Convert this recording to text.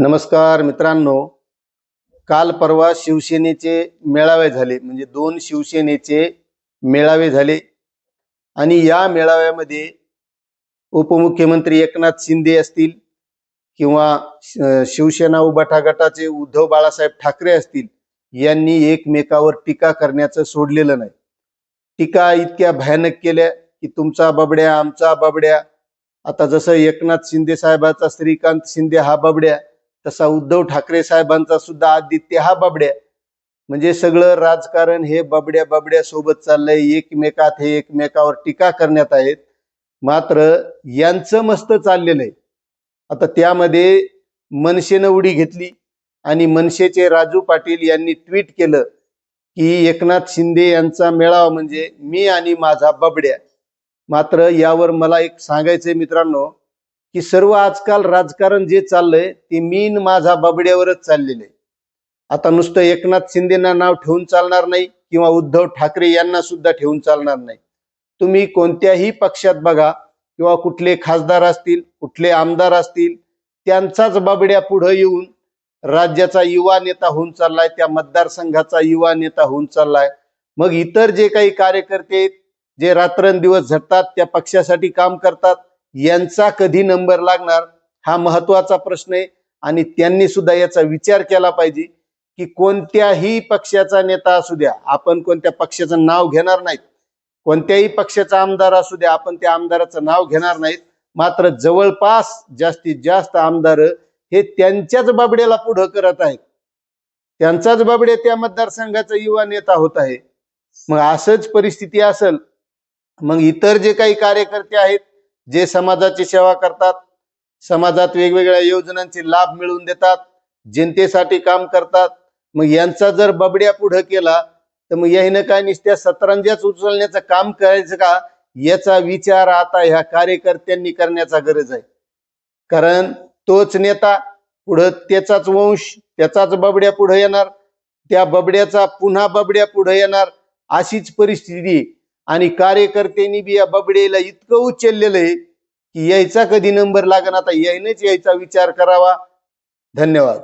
नमस्कार मित्रांनो. काल परवा शिवसेनेचे मेळावे झाले. म्हणजे दोन शिवसेनेचे मेळावे झाले. आणि या मेळाव्यामध्ये उपमुख्यमंत्री एकनाथ शिंदे असतील किंवा शिवसेना उबाठा गटाचे उद्धव बाळासाहेब ठाकरे असतील यांनी एकमेकावर टीका करण्याचं सोडलेलं नाही. टीका इतक्या भयानक केल्या की तुमचा बबड्या आमचा बबड्या. आता जसं एकनाथ शिंदे साहेबाचा श्रीकांत शिंदे हा बबड्या तसा उद्धव ठाकरे साहेबांचा सुद्धा आदित्य हा बबड्या. म्हणजे सगळं राजकारण हे बबड्या बबड्या सोबत चाललंय. एकमेकात हे एकमेकावर टीका करण्यात आहेत. मात्र यांचं मस्त चाललेलं आहे. आता त्यामध्ये मनसेनं उडी घेतली आणि मनसेचे राजू पाटील यांनी ट्विट केलं की एकनाथ शिंदे यांचा मेळावा म्हणजे मी आणि माझा बबड्या. मात्र यावर मला एक सांगायचंय मित्रांनो की सर्व आजकाल राजकारण जे चाललंय ते मीन माझा बाबड्यावरच चाललेलं आहे. आता नुसतं एकनाथ शिंदेना नाव ठेवून चालणार नाही किंवा उद्धव ठाकरे यांना सुद्धा ठेवून चालणार नाही. तुम्ही कोणत्याही पक्षात बघा किंवा कुठले खासदार असतील कुठले आमदार असतील त्यांचाच बाबड्या पुढे येऊन राज्याचा युवा नेता होऊन चाललाय त्या मतदारसंघाचा युवा नेता होऊन चाललाय. मग इतर जे काही कार्यकर्ते आहेत, जे रात्रंदिवस झटतात त्या पक्षासाठी काम करतात यांचा कधी नंबर लागणार हा महत्त्वाचा प्रश्न आहे. आणि त्यांनी सुद्धा याचा विचार केला पाहिजे की कोणत्याही पक्षाचा नेता असू द्या आपण कोणत्या पक्षाचं नाव घेणार नाहीत. कोणत्याही पक्षाचा आमदार असू द्या आपण त्या आमदाराचं नाव घेणार नाहीत. मात्र जवळपास जास्तीत जास्त आमदार हे त्यांच्याच बाबड्याला पुढं करत आहेत. त्यांचाच बाबडे त्या मतदारसंघाचा युवा नेता होत आहे. मग असंच परिस्थिती असेल मग इतर जे काही कार्यकर्ते आहेत जे समाजाची सेवा करतात समाजात वेगवेगळ्या योजनांचे लाभ मिळवून देतात जनतेसाठी काम करतात मग यांचा जर बबड्या पुढं केला तर मग याने काय निसत्या सतरंजाच उचलण्याचं काम करायचं का? याचा विचार आता ह्या कार्यकर्त्यांनी करण्याचा गरज आहे. कारण तोच नेता पुढं त्याचाच वंश त्याचाच बबड्या पुढे येणार त्या बबड्याचा पुन्हा बबड्या पुढे येणार अशीच परिस्थिती आणि कार्यकर्त्यांनी बी या बबडेला इतकं उचललेलं आहे की यायचा कधी नंबर लागण आता यायनच यायचा विचार करावा. धन्यवाद.